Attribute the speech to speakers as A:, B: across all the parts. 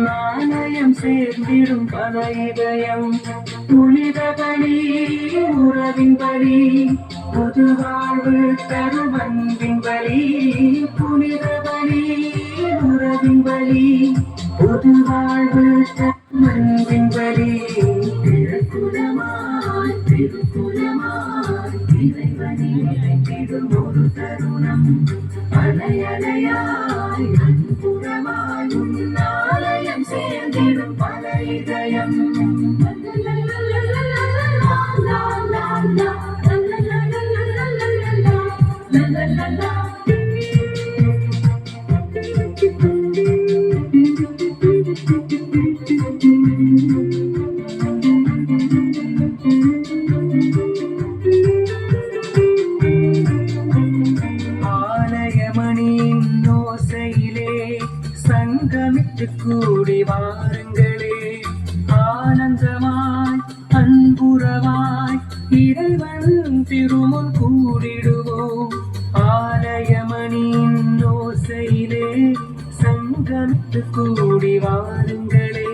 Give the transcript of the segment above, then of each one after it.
A: நாணயம் சேர்ந்திடும் பல இதயம். புனித பலி புது வாழ்வு தரும் அன்பின் பலி புனித பலி வழி பொது வாழ்வு தரும் வழி ஒரு தருணம். அலையலையாய் அன்புறமாய் உன்னாலயம் சேர்ந்திடும் பல இதயம். ஆலயமணியின் கூடி வாருங்களே. ஆனந்தமாய் அன்புறவாய் இறைவன் திருமுன் கூடிடுவோம். வாருங்களே.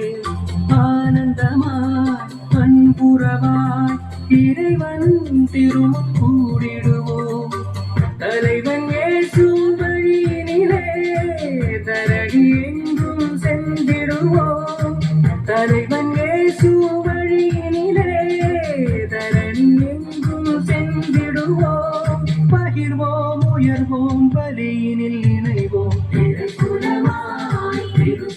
A: ஆனந்தமாய் அன்புறவாய் இறைவன் திருமுன் கூடிடுவோம் தலைவன் ஏசும் வழியினிலே தரடி எங்கும் சென்றிடுவோம். தலைவன் ஏசும் வழியினிலே தரணி எங்கும் சென்றிடுவோம். பகிர்வோம் உயர்வோம் பலியினில் இணைவோம். திருக்குறவாய் திரு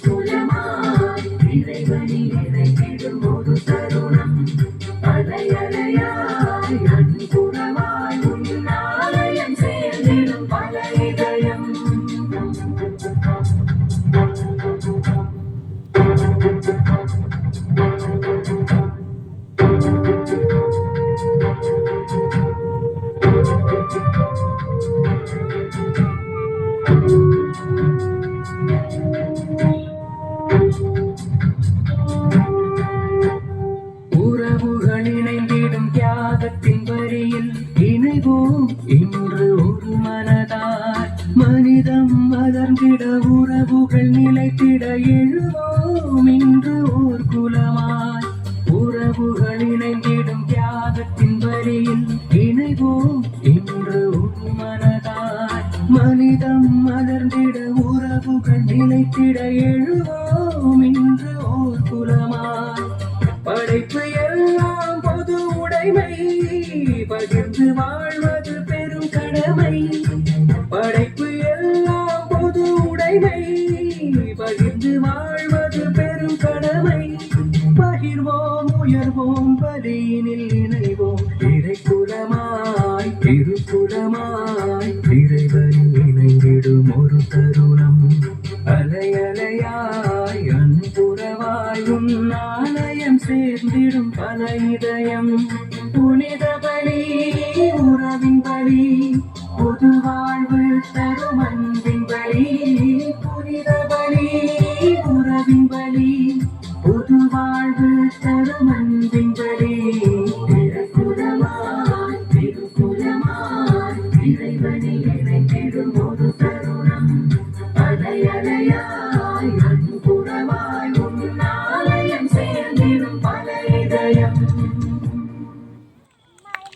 A: இன்று ஒரு மனதாய் மனிதம் மலர்ந்திட உறவுகள் நிலைத்திட எழுவோம். இன்று ஓர் குலமாய் உறவுகள் இணைந்திடும் தியாகத்தின் வரியில் இணைவோம். இன்று ஒரு மனதாய் மனிதம் மலர்ந்திட உறவுகள் நிலைத்திட எழுவோம். இன்று ஓர் குலமாய் படைப்பு எல்லாம் பொதுவும் உடைமை பகிர்ந்து வாழ்வது பெரும் கடமை. படைப்பு எல்லாம் பொது உடைமை. பகிர்ந்து வாழ்வது பெரும் கடமை. பகிர்வோம் உயர்வோம் பலியினில் இணைவோம். இறைக்குலமாய் திருக்குலமாய் இறைவரில் இணைந்திடும் ஒரு தருணம். அலையலையாய் அன்புறவாயும் நாணயம் சேர்ந்திடும் பல இதயம். புனித